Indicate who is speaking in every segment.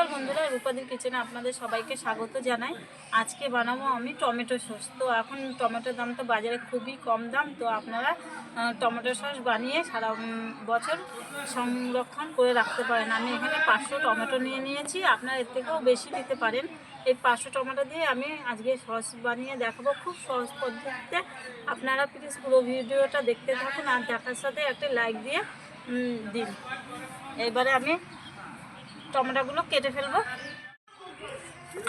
Speaker 1: নমস্কার বন্ধুরা, রূপাদির কিচেনে আপনাদের সবাইকে স্বাগত জানাই। আজকে বানাবো আমি টমেটো সস। তো এখন টমেটোর দাম তো বাজারে খুবই কম দাম, তো আপনারা টমেটো সস বানিয়ে সারা বছর সংরক্ষণ করে রাখতে পারেন। আমি এখানে পাঁচশো টমেটো নিয়ে নিয়েছি, আপনারা এর থেকেও বেশি নিতে পারেন। এই পাঁচশো টমেটো দিয়ে আমি আজকে সস বানিয়ে দেখাবো খুব সহজ পদ্ধতিতে। আপনারা প্লিজ পুরো ভিডিওটা দেখতে থাকুন আর দেখার সাথে একটা লাইক দিয়ে দিন। এবারে আমি টমেটোগুলো কেটে ফেলব।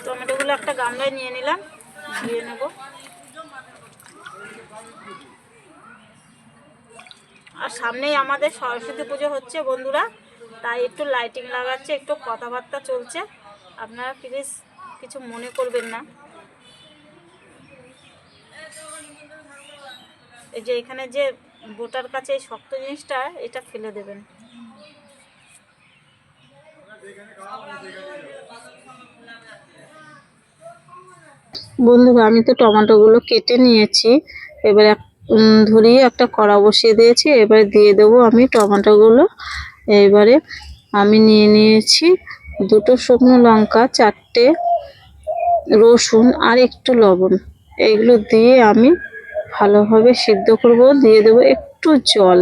Speaker 1: টমেটোগুলো একটা গামলায় নিয়ে নিলাম ধুয়ে নেব। আর সামনেই আমাদের সরস্বতী পুজো হচ্ছে বন্ধুরা, তাই একটু লাইটিং লাগাচ্ছে, একটু কথাবার্তা চলছে। আপনারা প্লিজ কিছু মনে করবেন না। এই যে এখানে যে বোটার কাছে এই শক্ত জিনিসটা, এটা ফেলে দেবেন। বন্ধুরা আমি তো টমেটোগুলো কেটে নিয়েছি। এবার এক ধরিয়ে একটা কড়া বসিয়ে দিয়েছি। এবারে দিয়ে দেবো আমি টমেটোগুলো। এবারে আমি নিয়ে নিয়েছি দুটো শুকনো লঙ্কা, চারটে রসুন আর একটু লবণ। এইগুলো দিয়ে আমি ভালোভাবে সিদ্ধ করব। দিয়ে দেবো একটু জল।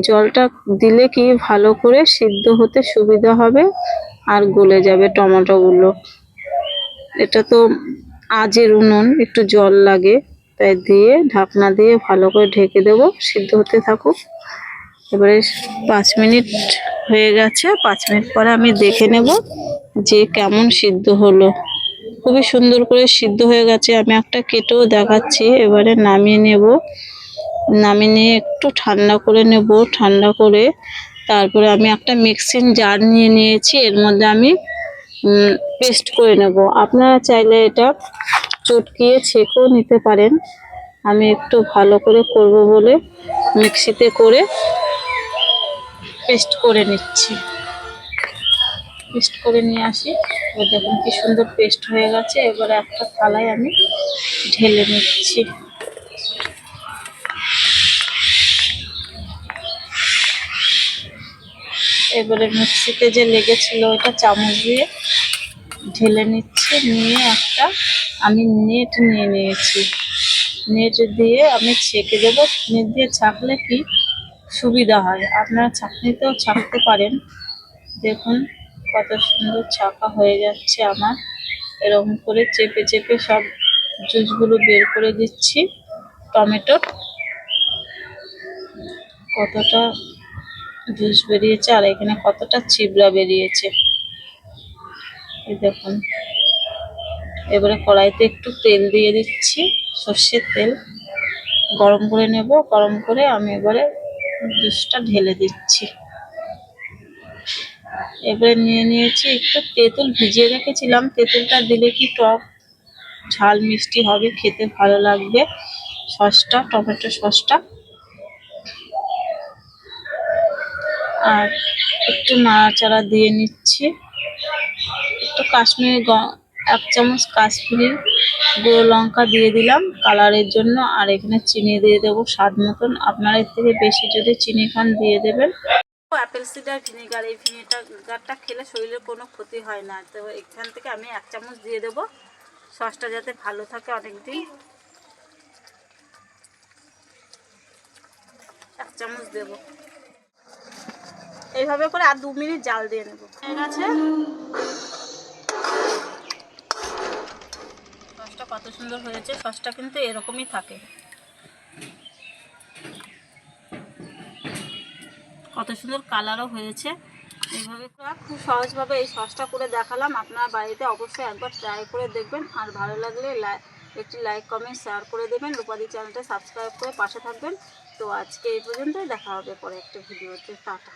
Speaker 1: জলটা দিলে কি ভালো করে সিদ্ধ হতে সুবিধা হবে? আর গলে যাবে টমেটোগুলো। এটা তো আজের উনুন, একটু জল লাগে। তাই দিয়ে ঢাকনা দিয়ে ভালো করে ঢেকে দেব, সিদ্ধ হতে থাকুক। এবারে পাঁচ মিনিট হয়ে গেছে, পাঁচ মিনিট পরে আমি দেখে নেব যে কেমন সিদ্ধ হলো। খুবই সুন্দর করে সিদ্ধ হয়ে গেছে। আমি একটা কেটেও দেখাচ্ছি, এবারে নামিয়ে নেব। নামিয়ে নিয়ে একটু ঠান্ডা করে নেব, ঠান্ডা করে। তারপরে আমি একটা মিক্সিং জার নিয়ে নিয়েছি, এর মধ্যে আমি পেস্ট করে নেব। আপনারা চাইলে এটা চটকিয়ে ছেঁকেও নিতে পারেন। আমি একটু ভালো করে করব বলে মিক্সিতে করে পেস্ট করে নিচ্ছি। পেস্ট করে নিয়ে আসি। দেখুন কি সুন্দর পেস্ট হয়ে গেছে। এবারে একটা থালায় আমি ঢেলে নিচ্ছি। এবারে মিক্সিতে যে লেগেছিল ওটা চামচ দিয়ে ঢেলে নিচ্ছি, নিয়ে একটা আমি নেট নিয়ে নিয়েছি। নেট দিয়ে আমি ছেঁকে দেবো। নেট দিয়ে ছাঁকলে কি? সুবিধা হয়। আপনারা ছাঁকনিতেও ছাঁকতে পারেন। দেখুন কত সুন্দর ছাঁকা হয়ে যাচ্ছে আমার। এরকম করে চেপে চেপে সব জুসগুলো বের করে দিচ্ছি। টমেটোর কতটা জুস বেরিয়েছে, আর এখানে কতটা চিবড়া বেরিয়েছে। দেখুন। এবারে কড়াইতে একটু তেল দিয়ে দিচ্ছি, সর্ষের তেল। গরম করে নেব, গরম করে আমি এবারে জুসটা ঢেলে দিচ্ছি। এবারে নিয়ে নিয়েছি একটু তেঁতুল ভিজিয়ে রেখেছিলাম। তেঁতুলটা দিলে কি টক? ঝাল মিষ্টি হবে, খেতে ভালো লাগবে। সসটা, টমেটো সসটা। আর একটু নাড়াচাড়া দিয়ে নিচ্ছি। একটু কাশ্মীরি এক চামচ কাশ্মীরি গুঁড়ো লঙ্কা দিয়ে দিলাম কালারের জন্য। আর এখানে চিনি দিয়ে দেবো স্বাদ মতন। আপনারা এর থেকে বেশি যদি চিনি খান দিয়ে দেবেন। অ্যাপেল সিডার ভিনেগার এই ভিনেগারটা খেলে শরীরের কোনো ক্ষতি হয় না। তো এখান থেকে আমি এক চামচ দিয়ে দেবো। সসটা যাতে ভালো থাকে অনেক দিন এক চামচ দেবো। এইভাবে করে আর দু মিনিট জাল দিয়ে নেব। ঠিক আছে? সসটা কত সুন্দর হয়েছে, সসটা কিন্তু এরকমই থাকে। কত সুন্দর কালারও হয়েছে। এইভাবে খুব সহজভাবে এই সসটা করে দেখালাম। আপনারা বাড়িতে অবশ্যই একবার ট্রাই করে দেখবেন। আর ভালো লাগলে একটি লাইক কমেন্ট শেয়ার করে দেবেন। রূপাদি চ্যানেলটা সাবস্ক্রাইব করে পাশে থাকবেন। তো আজকে এই পর্যন্তই। দেখা হবে পরে একটা ভিডিওতে। টাটা।